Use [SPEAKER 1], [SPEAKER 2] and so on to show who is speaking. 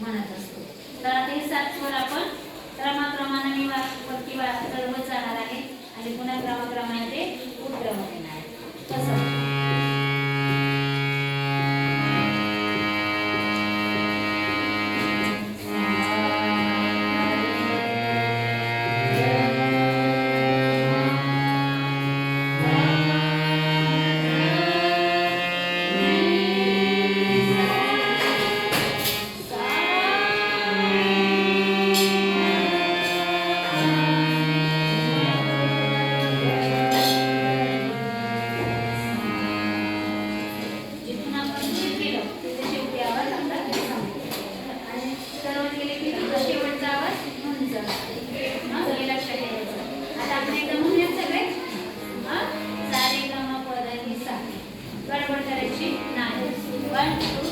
[SPEAKER 1] म्हणत असतो. तर ते सातवर आपण क्रमाक्रमाने वरती वा जाणार आहे. Thank you.